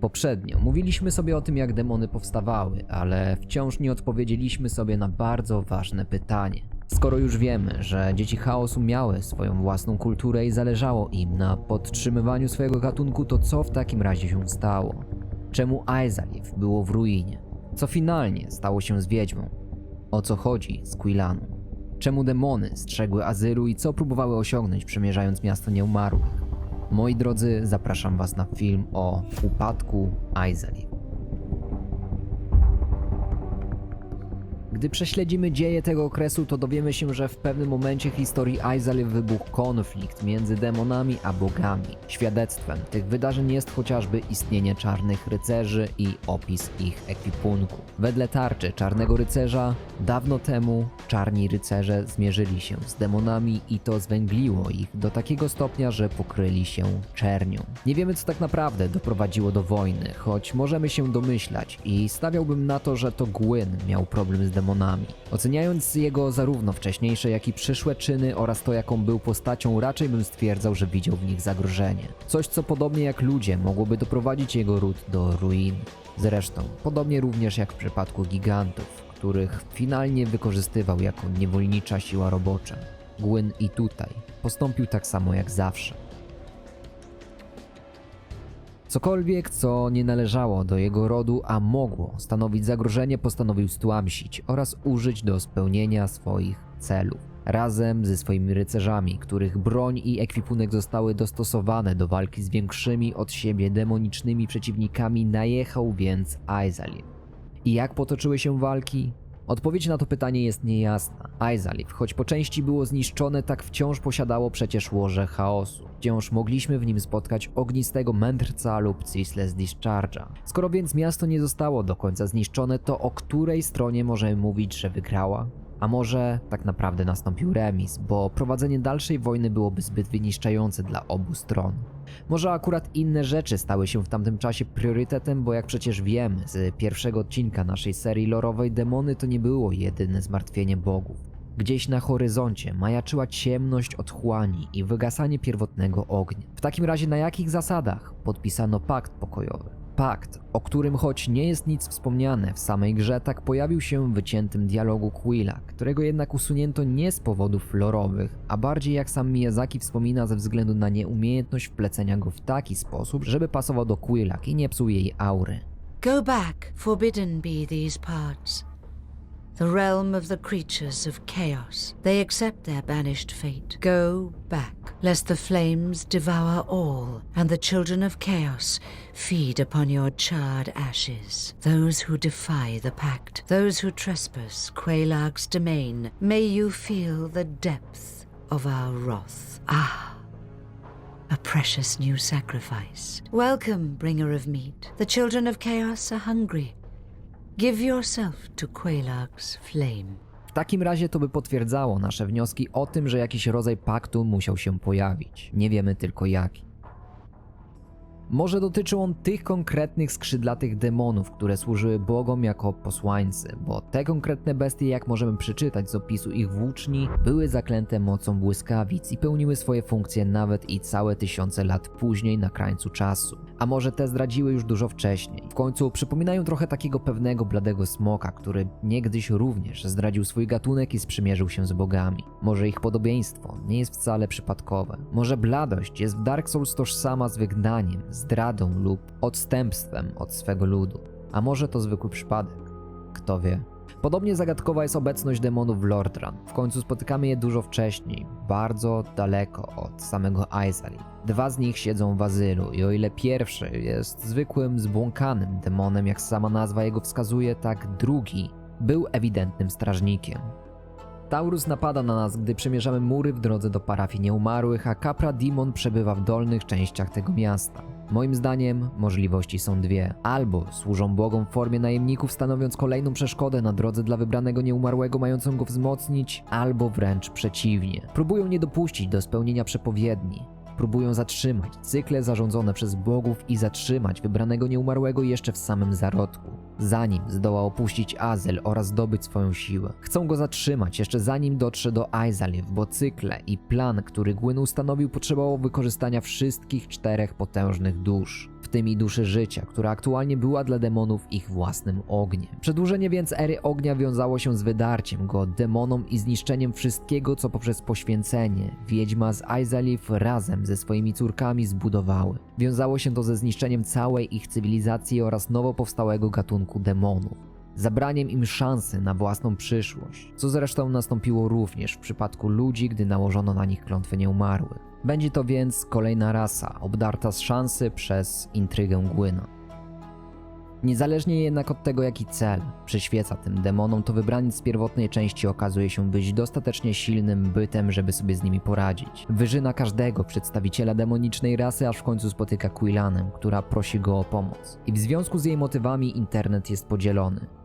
Poprzednio mówiliśmy sobie o tym, jak demony powstawały, ale wciąż nie odpowiedzieliśmy sobie na bardzo ważne pytanie. Skoro już wiemy, że dzieci chaosu miały swoją własną kulturę i zależało im na podtrzymywaniu swojego gatunku, to co w takim razie się stało? Czemu Aizalith było w ruinie? Co finalnie stało się z wiedźmą? O co chodzi z Quilaną? Czemu demony strzegły Azyru i co próbowały osiągnąć przemierzając miasto nieumarłych? Moi drodzy, zapraszam Was na film o upadku Aizalith. Gdy prześledzimy dzieje tego okresu, to dowiemy się, że w pewnym momencie historii Aizalith wybuchł konflikt między demonami a bogami. Świadectwem tych wydarzeń jest chociażby istnienie czarnych rycerzy i opis ich ekwipunku. Wedle tarczy czarnego rycerza, dawno temu czarni rycerze zmierzyli się z demonami i to zwęgliło ich do takiego stopnia, że pokryli się czernią. Nie wiemy, co tak naprawdę doprowadziło do wojny, choć możemy się domyślać i stawiałbym na to, że to Gwyn miał problem z demonami. Oceniając jego zarówno wcześniejsze, jak i przyszłe czyny oraz to, jaką był postacią, raczej bym stwierdzał, że widział w nich zagrożenie. Coś, co podobnie jak ludzie mogłoby doprowadzić jego ród do ruin. Zresztą, podobnie również jak w przypadku gigantów, których finalnie wykorzystywał jako niewolnicza siła robocza. Gwyn i tutaj postąpił tak samo jak zawsze. Cokolwiek, co nie należało do jego rodu, a mogło stanowić zagrożenie, postanowił stłamsić oraz użyć do spełnienia swoich celów. Razem ze swoimi rycerzami, których broń i ekwipunek zostały dostosowane do walki z większymi od siebie demonicznymi przeciwnikami, najechał więc Aizalith. I jak potoczyły się walki? Odpowiedź na to pytanie jest niejasna. Aizalith, choć po części było zniszczone, tak wciąż posiadało przecież łoże chaosu. Wciąż mogliśmy w nim spotkać ognistego mędrca lub Ceaseless Discharge'a. Skoro więc miasto nie zostało do końca zniszczone, to o której stronie możemy mówić, że wygrała? A może tak naprawdę nastąpił remis, bo prowadzenie dalszej wojny byłoby zbyt wyniszczające dla obu stron. Może akurat inne rzeczy stały się w tamtym czasie priorytetem, bo jak przecież wiemy z pierwszego odcinka naszej serii lorowej, demony to nie było jedyne zmartwienie bogów. Gdzieś na horyzoncie majaczyła ciemność otchłani i wygasanie pierwotnego ognia. W takim razie na jakich zasadach podpisano pakt pokojowy? Pakt, o którym choć nie jest nic wspomniane w samej grze, tak pojawił się w wyciętym dialogu Quilla, którego jednak usunięto nie z powodów lorowych, a bardziej jak sam Miyazaki wspomina ze względu na nieumiejętność wplecenia go w taki sposób, żeby pasował do Quilla i nie psuł jej aury. Go back, forbidden be these parts. The realm of the creatures of chaos. They accept their banished fate. Go back, lest the flames devour all, and the children of chaos feed upon your charred ashes. Those who defy the pact, those who trespass Quelaag's domain, may you feel the depth of our wrath. Ah, a precious new sacrifice. Welcome, bringer of meat. The children of chaos are hungry. Give yourself to flame. W takim razie to by potwierdzało nasze wnioski o tym, że jakiś rodzaj paktu musiał się pojawić. Nie wiemy tylko jaki. Może dotyczył on tych konkretnych skrzydlatych demonów, które służyły bogom jako posłańcy, bo te konkretne bestie, jak możemy przeczytać z opisu ich włóczni, były zaklęte mocą błyskawic i pełniły swoje funkcje nawet i całe tysiące lat później na krańcu czasu. A może te zdradziły już dużo wcześniej. W końcu przypominają trochę takiego pewnego bladego smoka, który niegdyś również zdradził swój gatunek i sprzymierzył się z bogami. Może ich podobieństwo nie jest wcale przypadkowe. Może bladość jest w Dark Souls tożsama z wygnaniem, zdradą lub odstępstwem od swego ludu. A może to zwykły przypadek? Kto wie. Podobnie zagadkowa jest obecność demonów w Lordran. W końcu spotykamy je dużo wcześniej, bardzo daleko od samego Aizalith. Dwa z nich siedzą w azylu i o ile pierwszy jest zwykłym, zbłąkanym demonem, jak sama nazwa jego wskazuje, tak drugi był ewidentnym strażnikiem. Taurus napada na nas, gdy przemierzamy mury w drodze do parafii nieumarłych, a Capra Demon przebywa w dolnych częściach tego miasta. Moim zdaniem możliwości są dwie. Albo służą bogom w formie najemników, stanowiąc kolejną przeszkodę na drodze dla wybranego nieumarłego, mającą go wzmocnić, albo wręcz przeciwnie. Próbują nie dopuścić do spełnienia przepowiedni. Próbują zatrzymać cykle zarządzone przez bogów i zatrzymać wybranego nieumarłego jeszcze w samym zarodku, zanim zdoła opuścić Azel oraz zdobyć swoją siłę. Chcą go zatrzymać jeszcze zanim dotrze do Aizalith, bo cykle i plan, który Gwyn ustanowił, potrzebował wykorzystania wszystkich czterech potężnych dusz. Tym i duszy życia, która aktualnie była dla demonów ich własnym ogniem. Przedłużenie więc ery ognia wiązało się z wydarciem go demonom i zniszczeniem wszystkiego, co poprzez poświęcenie wiedźma z Aizalith razem ze swoimi córkami zbudowały. Wiązało się to ze zniszczeniem całej ich cywilizacji oraz nowo powstałego gatunku demonów zabraniem im szansy na własną przyszłość, co zresztą nastąpiło również w przypadku ludzi, gdy nałożono na nich klątwy nieumarłych. Będzie to więc kolejna rasa obdarta z szansy przez intrygę Gwyna. Niezależnie jednak od tego, jaki cel przyświeca tym demonom, to wybraniec z pierwotnej części okazuje się być dostatecznie silnym bytem, żeby sobie z nimi poradzić. Wyżyna każdego przedstawiciela demonicznej rasy, aż w końcu spotyka Quillanę, która prosi go o pomoc. I w związku z jej motywami internet jest podzielony.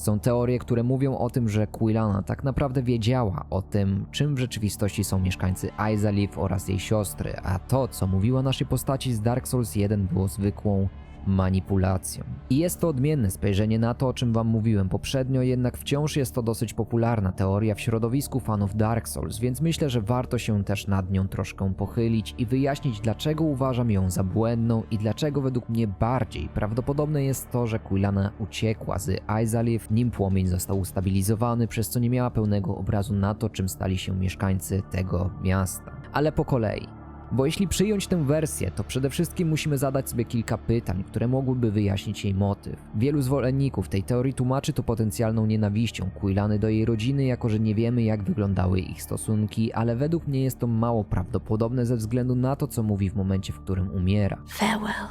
Są teorie, które mówią o tym, że Quilana tak naprawdę wiedziała o tym, czym w rzeczywistości są mieszkańcy Aizalith oraz jej siostry, a to, co mówiła naszej postaci z Dark Souls 1 było zwykłą manipulacją. I jest to odmienne spojrzenie na to, o czym wam mówiłem poprzednio, jednak wciąż jest to dosyć popularna teoria w środowisku fanów Dark Souls, więc myślę, że warto się też nad nią troszkę pochylić i wyjaśnić, dlaczego uważam ją za błędną i dlaczego według mnie bardziej prawdopodobne jest to, że Quilana uciekła z Aizalith, nim płomień został ustabilizowany, przez co nie miała pełnego obrazu na to, czym stali się mieszkańcy tego miasta. Ale po kolei. Bo jeśli przyjąć tę wersję, to przede wszystkim musimy zadać sobie kilka pytań, które mogłyby wyjaśnić jej motyw. Wielu zwolenników tej teorii tłumaczy to potencjalną nienawiścią Quilany do jej rodziny, jako że nie wiemy jak wyglądały ich stosunki, ale według mnie jest to mało prawdopodobne ze względu na to, co mówi w momencie, w którym umiera. Farewell,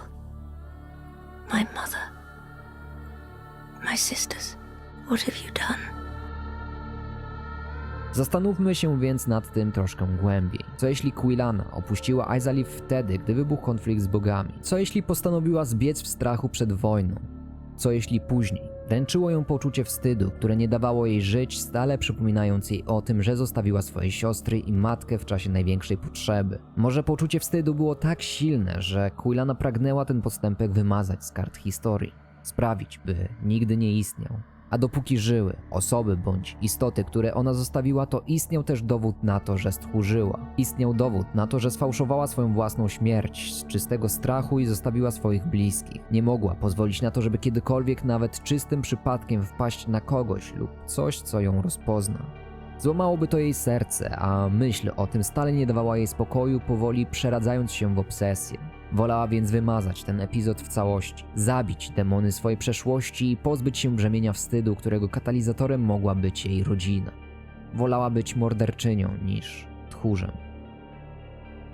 my mother, my sisters. What have you done? Zastanówmy się więc nad tym troszkę głębiej. Co jeśli Quilana opuściła Aizalith wtedy, gdy wybuchł konflikt z bogami? Co jeśli postanowiła zbiec w strachu przed wojną? Co jeśli później dręczyło ją poczucie wstydu, które nie dawało jej żyć, stale przypominając jej o tym, że zostawiła swoje siostry i matkę w czasie największej potrzeby? Może poczucie wstydu było tak silne, że Quilana pragnęła ten postępek wymazać z kart historii, sprawić, by nigdy nie istniał. A dopóki żyły osoby bądź istoty, które ona zostawiła, to istniał też dowód na to, że stchórzyła. Istniał dowód na to, że sfałszowała swoją własną śmierć z czystego strachu i zostawiła swoich bliskich. Nie mogła pozwolić na to, żeby kiedykolwiek nawet czystym przypadkiem wpaść na kogoś lub coś, co ją rozpozna. Złamałoby to jej serce, a myśl o tym stale nie dawała jej spokoju, powoli przeradzając się w obsesję. Wolała więc wymazać ten epizod w całości, zabić demony swojej przeszłości i pozbyć się brzemienia wstydu, którego katalizatorem mogła być jej rodzina. Wolała być morderczynią niż tchórzem.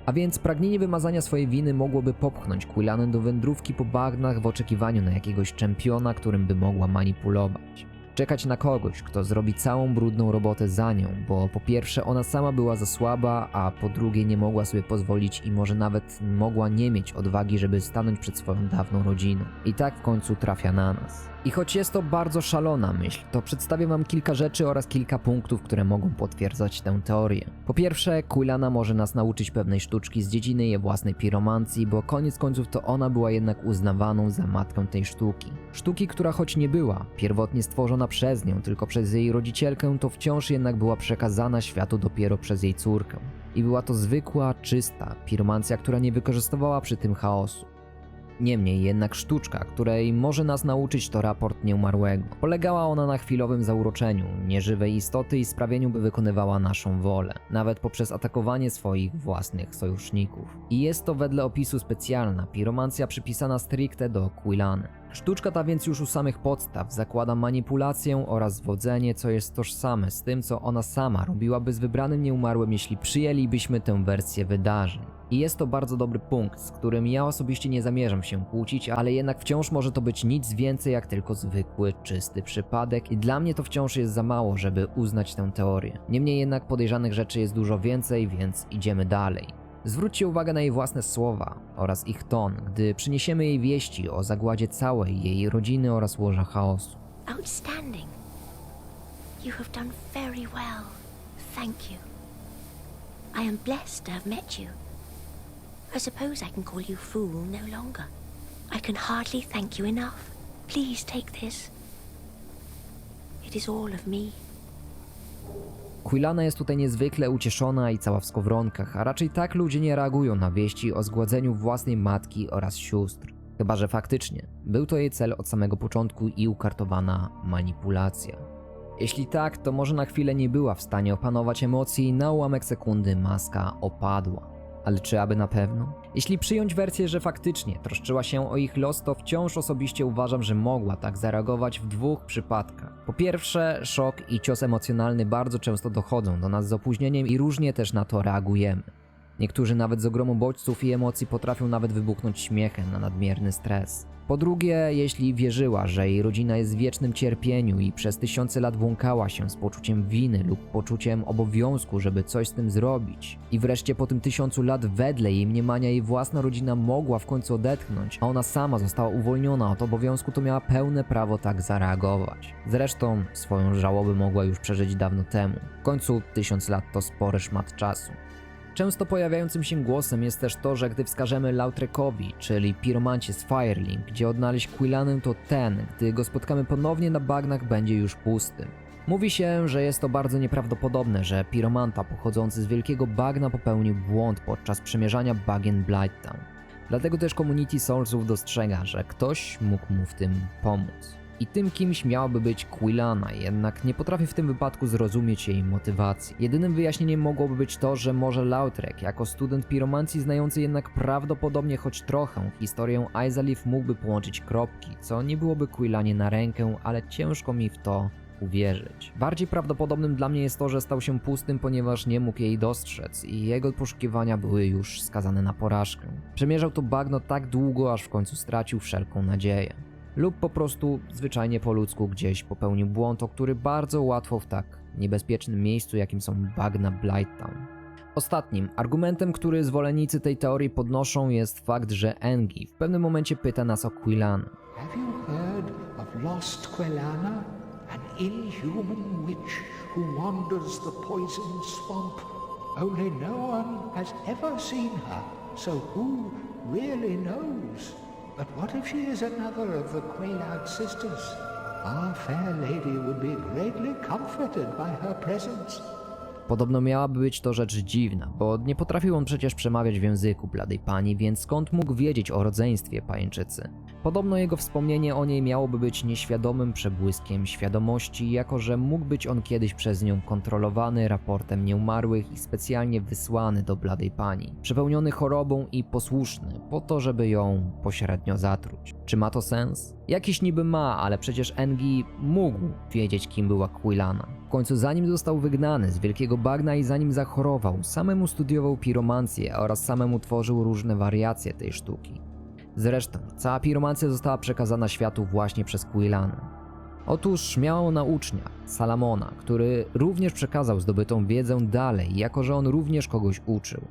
A więc pragnienie wymazania swojej winy mogłoby popchnąć Quillanę do wędrówki po bagnach w oczekiwaniu na jakiegoś czempiona, którym by mogła manipulować. Czekać na kogoś, kto zrobi całą brudną robotę za nią, bo po pierwsze ona sama była za słaba, a po drugie nie mogła sobie pozwolić i może nawet mogła nie mieć odwagi, żeby stanąć przed swoją dawną rodziną. I tak w końcu trafia na nas. I choć jest to bardzo szalona myśl, to przedstawię wam kilka rzeczy oraz kilka punktów, które mogą potwierdzać tę teorię. Po pierwsze, Quilana może nas nauczyć pewnej sztuczki z dziedziny jej własnej piromancji, bo koniec końców to ona była jednak uznawaną za matkę tej sztuki. Sztuki, która choć nie była pierwotnie stworzona przez nią, tylko przez jej rodzicielkę, to wciąż jednak była przekazana światu dopiero przez jej córkę. I była to zwykła, czysta piromancja, która nie wykorzystywała przy tym chaosu. Niemniej jednak sztuczka, której może nas nauczyć to raport nieumarłego. Polegała ona na chwilowym zauroczeniu nieżywej istoty i sprawieniu, by wykonywała naszą wolę, nawet poprzez atakowanie swoich własnych sojuszników. I jest to wedle opisu specjalna piromancja przypisana stricte do Quilany. Sztuczka ta więc już u samych podstaw zakłada manipulację oraz zwodzenie, co jest tożsame z tym, co ona sama robiłaby z wybranym nieumarłym, jeśli przyjęlibyśmy tę wersję wydarzeń. I jest to bardzo dobry punkt, z którym ja osobiście nie zamierzam się kłócić, ale jednak wciąż może to być nic więcej jak tylko zwykły, czysty przypadek i dla mnie to wciąż jest za mało, żeby uznać tę teorię. Niemniej jednak podejrzanych rzeczy jest dużo więcej, więc idziemy dalej. Zwróćcie uwagę na jej własne słowa oraz ich ton, gdy przyniesiemy jej wieści o zagładzie całej jej rodziny oraz łoża chaosu. Outstanding. You have done very well. Thank you. I am blessed to have met you. I suppose I can call you fool no longer. I can hardly thank you enough. Please take this. It is all of me. Quilana jest tutaj niezwykle ucieszona i cała w skowronkach, a raczej tak ludzie nie reagują na wieści o zgładzeniu własnej matki oraz sióstr. Chyba, że faktycznie był to jej cel od samego początku i ukartowana manipulacja. Jeśli tak, to może na chwilę nie była w stanie opanować emocji i na ułamek sekundy maska opadła. Ale czy aby na pewno? Jeśli przyjąć wersję, że faktycznie troszczyła się o ich los, to wciąż osobiście uważam, że mogła tak zareagować w dwóch przypadkach. Po pierwsze, szok i cios emocjonalny bardzo często dochodzą do nas z opóźnieniem i różnie też na to reagujemy. Niektórzy nawet z ogromu bodźców i emocji potrafią nawet wybuchnąć śmiechem na nadmierny stres. Po drugie, jeśli wierzyła, że jej rodzina jest w wiecznym cierpieniu i przez tysiące lat błąkała się z poczuciem winy lub poczuciem obowiązku, żeby coś z tym zrobić, i wreszcie po tym tysiącu lat wedle jej mniemania jej własna rodzina mogła w końcu odetchnąć, a ona sama została uwolniona od obowiązku, to miała pełne prawo tak zareagować. Zresztą swoją żałobę mogła już przeżyć dawno temu. W końcu tysiąc lat to spory szmat czasu. Często pojawiającym się głosem jest też to, że gdy wskażemy Lautrekowi, czyli piromancie z Firelink, gdzie odnaleźć Quillanę to ten, gdy go spotkamy ponownie na bagnach będzie już pusty. Mówi się, że jest to bardzo nieprawdopodobne, że piromanta pochodzący z wielkiego bagna popełnił błąd podczas przemierzania bagien Blighttown. Dlatego też Community Soulsów dostrzega, że ktoś mógł mu w tym pomóc. I tym kimś miałaby być Quilana, jednak nie potrafię w tym wypadku zrozumieć jej motywacji. Jedynym wyjaśnieniem mogłoby być to, że może Lautrek, jako student piromancji znający jednak prawdopodobnie choć trochę historię Izalith mógłby połączyć kropki, co nie byłoby Quilanie na rękę, ale ciężko mi w to uwierzyć. Bardziej prawdopodobnym dla mnie jest to, że stał się pustym, ponieważ nie mógł jej dostrzec i jego poszukiwania były już skazane na porażkę. Przemierzał to bagno tak długo, aż w końcu stracił wszelką nadzieję lub po prostu zwyczajnie po ludzku gdzieś popełnił błąd, o który bardzo łatwo w tak niebezpiecznym miejscu, jakim są bagna Blighttown. Ostatnim argumentem, który zwolennicy tej teorii podnoszą jest fakt, że Engi w pewnym momencie pyta nas o Quillanę. Have you heard of lost Quelana, an inhuman witch who wanders the poison swamp? Only no one has ever seen her, so who really knows? But what if she is another of the sisters? Our fair lady would be greatly comforted by her presence. Podobno miałaby być to rzecz dziwna, bo nie potrafił on przecież przemawiać w języku bladej pani, więc skąd mógł wiedzieć o rodzeństwie pajęczycy? Podobno jego wspomnienie o niej miałoby być nieświadomym przebłyskiem świadomości, jako że mógł być on kiedyś przez nią kontrolowany raportem nieumarłych i specjalnie wysłany do bladej pani, przepełniony chorobą i posłuszny, po to, żeby ją pośrednio zatruć. Czy ma to sens? Jakiś niby ma, ale przecież Engi mógł wiedzieć, kim była Quilana. W końcu zanim został wygnany z Wielkiego Bagna i zanim zachorował, samemu studiował piromancję oraz samemu tworzył różne wariacje tej sztuki. Zresztą, cała piromancja została przekazana światu właśnie przez Quillanę. Otóż miała ona ucznia, Salamona, który również przekazał zdobytą wiedzę dalej, jako że on również kogoś uczył.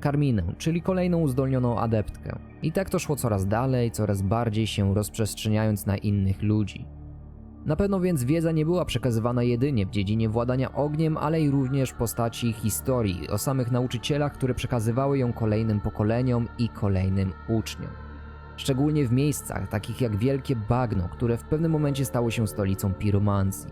Karminę, czyli kolejną uzdolnioną adeptkę. I tak to szło coraz dalej, coraz bardziej się rozprzestrzeniając na innych ludzi. Na pewno więc wiedza nie była przekazywana jedynie w dziedzinie władania ogniem, ale i również w postaci historii o samych nauczycielach, które przekazywały ją kolejnym pokoleniom i kolejnym uczniom. Szczególnie w miejscach takich jak Wielkie Bagno, które w pewnym momencie stało się stolicą piromancji.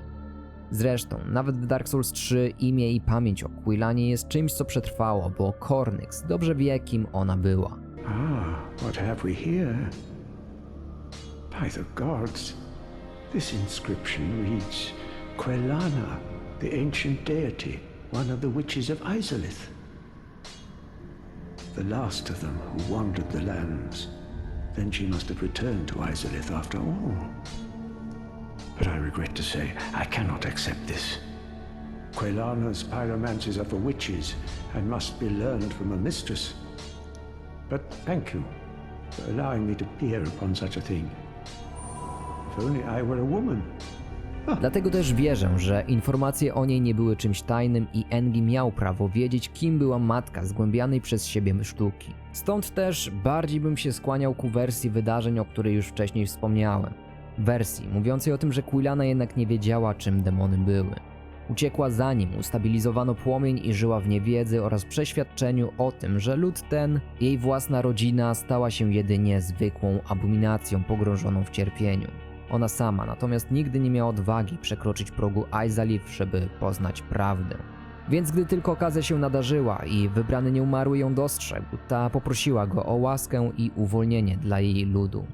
Zresztą, nawet w Dark Souls 3 imię i pamięć o Quillanie jest czymś, co przetrwało, bo Cornyx dobrze wie, kim ona była. Ah, what have we here? By the gods, this inscription reads Quelana, the ancient deity, one of the witches of Izalith. The last of them who wandered the lands. Then she must have returned to Izalith after all. But I regret to say, I cannot accept this. Quelana's pyromancies are for witches and must be learned from a mistress. But thank you for allowing me to peer upon such a thing. If only I were a woman. Dlatego też wierzę, że informacje o niej nie były czymś tajnym i Engi miał prawo wiedzieć, kim była matka zgłębianej przez siebie sztuki. Stąd też bardziej bym się skłaniał ku wersji wydarzeń, o której już wcześniej wspomniałem. Wersji mówiącej o tym, że Quillana jednak nie wiedziała, czym demony były. Uciekła zanim ustabilizowano płomień i żyła w niewiedzy oraz przeświadczeniu o tym, że lud ten, jej własna rodzina, stała się jedynie zwykłą abominacją pogrążoną w cierpieniu. Ona sama natomiast nigdy nie miała odwagi przekroczyć progu Izalith, żeby poznać prawdę. Więc gdy tylko okazja się nadarzyła i wybrany nieumarły ją dostrzegł, ta poprosiła go o łaskę i uwolnienie dla jej ludu.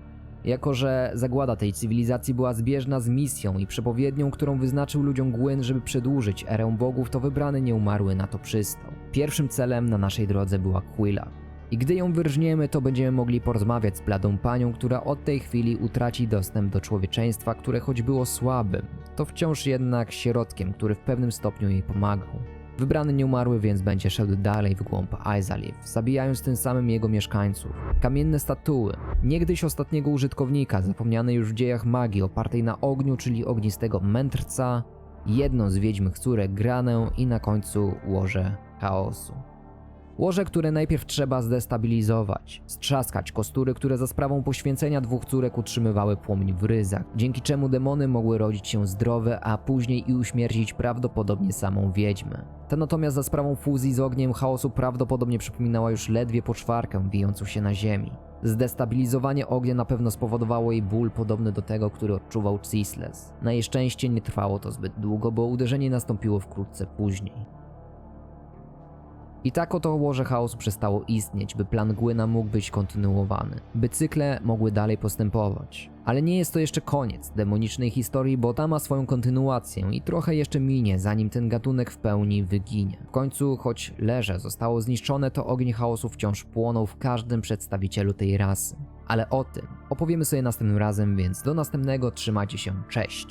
Jako, że zagłada tej cywilizacji była zbieżna z misją i przepowiednią, którą wyznaczył ludziom Gwyn, żeby przedłużyć erę bogów, to wybrany nieumarły na to przystał. Pierwszym celem na naszej drodze była Quilla. I gdy ją wyrżniemy, to będziemy mogli porozmawiać z bladą panią, która od tej chwili utraci dostęp do człowieczeństwa, które choć było słabym, to wciąż jednak środkiem, który w pewnym stopniu jej pomagał. Wybrany nieumarły więc będzie szedł dalej w głąb Aizalith, zabijając tym samym jego mieszkańców. Kamienne statuły, niegdyś ostatniego użytkownika, zapomniane już w dziejach magii, opartej na ogniu, czyli ognistego mędrca, jedną z wiedźmych córek Granę i na końcu łoże chaosu. Łoże, które najpierw trzeba zdestabilizować, strzaskać kostury, które za sprawą poświęcenia dwóch córek utrzymywały płomień w ryzach, dzięki czemu demony mogły rodzić się zdrowe, a później i uśmiercić prawdopodobnie samą wiedźmę. Ta natomiast za sprawą fuzji z ogniem chaosu prawdopodobnie przypominała już ledwie poczwarkę wijącą się na ziemi. Zdestabilizowanie ognia na pewno spowodowało jej ból podobny do tego, który odczuwał Cisles. Na jej szczęście nie trwało to zbyt długo, bo uderzenie nastąpiło wkrótce później. I tak oto łoże chaosu przestało istnieć, by plan Gwyna mógł być kontynuowany, by cykle mogły dalej postępować. Ale nie jest to jeszcze koniec demonicznej historii, bo ta ma swoją kontynuację i trochę jeszcze minie, zanim ten gatunek w pełni wyginie. W końcu, choć leże zostało zniszczone, to ogień chaosu wciąż płonął w każdym przedstawicielu tej rasy. Ale o tym opowiemy sobie następnym razem, więc do następnego trzymajcie się, cześć!